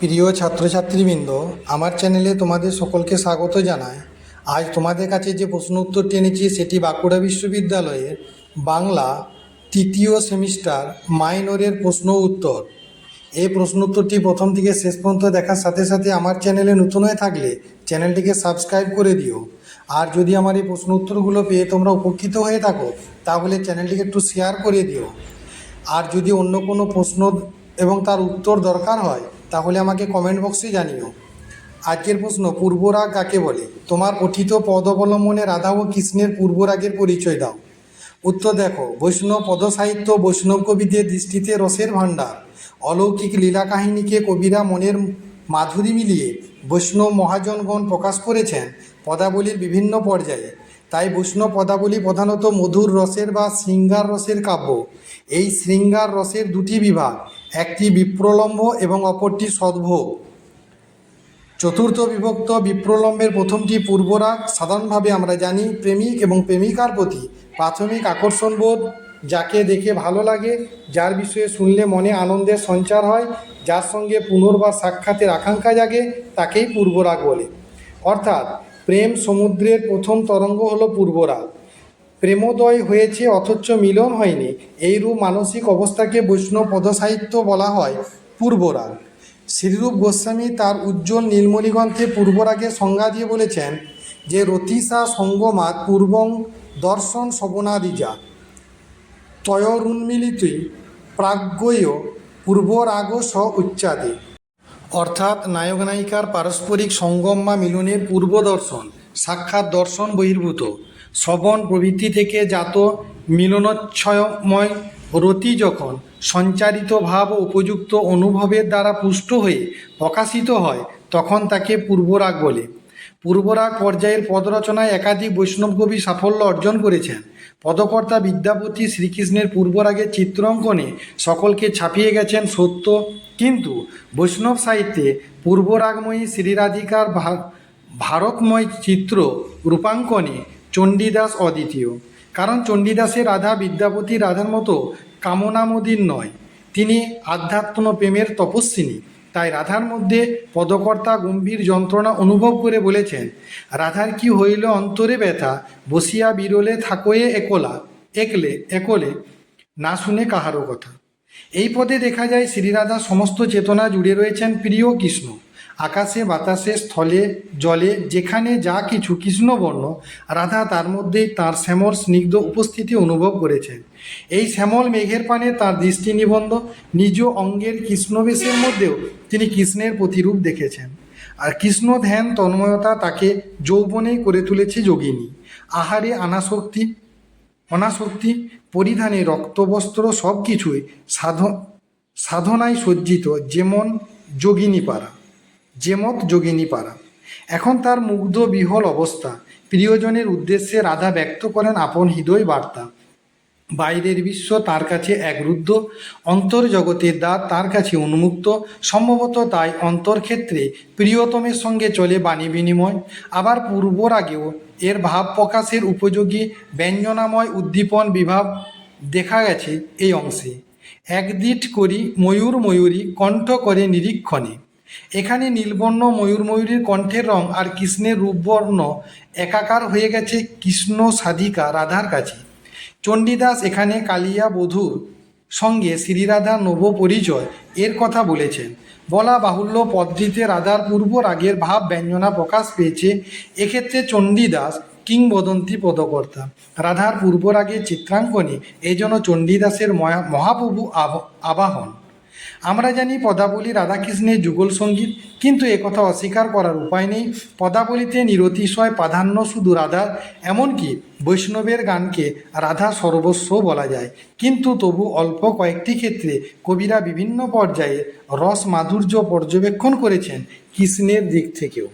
প্রিয় ছাত্রছাত্রীবৃন্দ, আমার চ্যানেলে তোমাদের সকলকে স্বাগত জানায় আজ তোমাদের কাছে যে প্রশ্ন উত্তরটি এনেছি, সেটি বাঁকুড়া বিশ্ববিদ্যালয়ের বাংলা তৃতীয় সেমিস্টার মাইনরের প্রশ্ন উত্তর। এই প্রশ্ন উত্তরটি প্রথম থেকে শেষ পর্যন্ত দেখার সাথে সাথে আমার চ্যানেলে নতুন হয়ে থাকলে চ্যানেলটিকে সাবস্ক্রাইব করে দিও। আর যদি আমার এই প্রশ্ন উত্তরগুলো পেয়ে তোমরা উপকৃত হয়ে থাকো, তাহলে চ্যানেলটিকে একটু শেয়ার করে দিও। আর যদি অন্য কোনো প্রশ্ন এবং তার উত্তর দরকার হয় তাহলে আমাকে কমেন্ট বক্সে জানিও। আজকের প্রশ্ন, পূর্বরাগ কাকে বলে? তোমার পঠিত পদ অবলম্বনে রাধা ও কৃষ্ণের পূর্বরাগের পরিচয় দাও। উত্তর দেখো, বৈষ্ণব পদসাহিত্য বৈষ্ণব কবিদের দৃষ্টিতে রসের ভাণ্ডার। অলৌকিক লীলা কাহিনীকে কবিরা মনের মাধুরী মিলিয়ে বৈষ্ণব মহাজনগণ প্রকাশ করেছেন পদাবলীর বিভিন্ন পর্যায়ে। তাই বৈষ্ণব পদাবলী প্রধানত মধুর রসের বা শৃঙ্গার রসের কাব্য। এই শৃঙ্গার রসের দুটি বিভাগ একটি বিপ্রলম্ব এবং অপরটি সদ্ভোগ চতুর্থ বিভক্ত বিপ্রলম্বের প্রথমটি পূর্বরাগ সাধারণভাবে আমরা জানি প্রেমিক এবং প্রেমিকার প্রতি প্রাথমিক আকর্ষণবোধ যাকে দেখে ভালো লাগে, যার বিষয়ে শুনলে মনে আনন্দের সঞ্চার হয়, যার সঙ্গে পুনর্বার সাক্ষাতের আকাঙ্ক্ষা জাগে, তাকেই পূর্বরাগ বলে। অর্থাৎ প্রেম সমুদ্রের প্রথম তরঙ্গ হলো পূর্বরাগ। প্রেমোদয় হয়েছে, অথচ মিলন হয়নি। এইরূপ মানসিক অবস্থাকে বৈষ্ণব পদসাহিত্য বলা হয় পূর্বরাগ। শ্রীরূপ গোস্বামী তার উজ্জ্বল নীলমণিগ্রন্থে পূর্বরাগের সংজ্ঞা দিয়ে বলেছেন যে রতিসা সঙ্গমাত পূর্বং দর্শন শবনাদিজা। তয়োরুন্মিলিতই প্রাজ্ঞয় পূর্বরাগ স উচ্চাদে। অর্থাৎ নায়ক নায়িকার পারস্পরিক সঙ্গম বা মিলনের পূর্ব দর্শন সাক্ষাৎ দর্শন বহির্ভূত। শ্রবণ প্রভৃতি থেকে জাত মিলনোচ্ছয়ময় রতি যখন সঞ্চারিত ভাব উপযুক্ত অনুভবের দ্বারা পুষ্ট হয়ে প্রকাশিত হয়, তখন তাকে পূর্বরাগ বলে। পূর্বরাগ পর্যায়ের পদরচনায় একাধিক বৈষ্ণব কবি সাফল্য অর্জন করেছেন। পদকর্তা বিদ্যাপতি শ্রীকৃষ্ণের পূর্বরাগের চিত্রাঙ্কনে সকলকে ছাপিয়ে গেছেন সত্য। কিন্তু বৈষ্ণব সাহিত্যে পূর্বরাগময়ী শ্রীরাধিকার ভারতময় চিত্র রূপাঙ্কনে চণ্ডীদাস অদ্বিতীয়। কারণ চণ্ডীদাসে রাধা বিদ্যাপতি রাধার মতো কামনামদির নয়। তিনি আধ্যাত্ম প্রেমের তপস্বিনী। তাই রাধার মধ্যে পদকর্তা গম্ভীর যন্ত্রণা অনুভব করে বলেছেন, রাধার কি হইল অন্তরে ব্যথা, বসিয়া বিরলে থাকোয়ে একলা, একলে একলে, না শুনে কাহারও কথা? এই পদে দেখা যায় শ্রীরাধা সমস্ত চেতনা জুড়ে রয়েছেন প্রিয় কৃষ্ণ। আকাশে, বাতাসে, স্থলে, জলে, যেখানে যা কিছু কৃষ্ণবর্ণ, রাধা তার মধ্যেই তার শ্যামল স্নিগ্ধ উপস্থিতি অনুভব করেছেন এই শ্যামল মেঘের পানে তার দৃষ্টি নিবন্ধ, নিজ অঙ্গের কৃষ্ণবেশের মধ্যেও তিনি কৃষ্ণের প্রতিরূপ দেখেছেন। আর কৃষ্ণ ধ্যান তন্ময়তা তাকে যৌবনেই করে তুলেছে যোগিনী। আহারে আনাসক্তি অনাসক্তি, পরিধানে রক্তবস্ত্র সব কিছুই সাধ, সাধনায় সজ্জিত, যেমন যোগিনী পারা যেমত যোগিনী পারা। এখন তার মুগ্ধ বিহল অবস্থা, প্রিয়জনের উদ্দেশ্যে রাধা ব্যক্ত করেন আপন হৃদয় বার্তা। বাইরের বিশ্ব তার কাছে একরুদ্ধ অন্তর্জগতের দ্বার তার কাছে উন্মুক্ত, সম্ভবত তাই অন্তর্ক্ষেত্রে প্রিয়তমের সঙ্গে চলে বাণী বিনিময়, আবার পূর্বর আগেও এর ভাব প্রকাশের উপযোগী ব্যঞ্জনাময় উদ্দীপন বিভাব দেখা গেছে এই অংশে। একদিট করি ময়ূর ময়ূরী কণ্ঠ করে নিরীক্ষণে। এখানে নীলবর্ণ ময়ূর ময়ূরীর কণ্ঠের রং আর কৃষ্ণের রূপবর্ণ একাকার হয়ে গেছে কৃষ্ণ সাধিকা রাধার কাছে। চণ্ডীদাস এখানে কালিয়া বধূর সঙ্গে শ্রীরাধার নব পরিচয় এর কথা বলেছেন। বলা বাহুল্য পদ্ধতিতে রাধার পূর্ব রাগের ভাব ব্যঞ্জনা প্রকাশ পেয়েছে। এক্ষেত্রে চণ্ডীদাস কিংবদন্তি পদকর্তা। রাধার পূর্ব রাগের চিত্রাঙ্কনে এই জন্য চণ্ডীদাসের মহা- মহাপ্রভু আব- আবাহন। আমরা জানি পদাবলী রাধাকৃষ্ণের যুগল সংগীত, কিন্তু একথা অস্বীকার করার উপায় নেই। পদাবলীতে নিরতিশয় প্রাধান্য শুধু রাধার এমনকি বৈষ্ণবের গানকে রাধা সর্বস্ব বলা যায়। কিন্তু তবু অল্প কয়েকটি ক্ষেত্রে কবিরা বিভিন্ন পর্যায়ে রস মাধুর্য পর্যবেক্ষণ করেছেন কৃষ্ণের দিক থেকেও।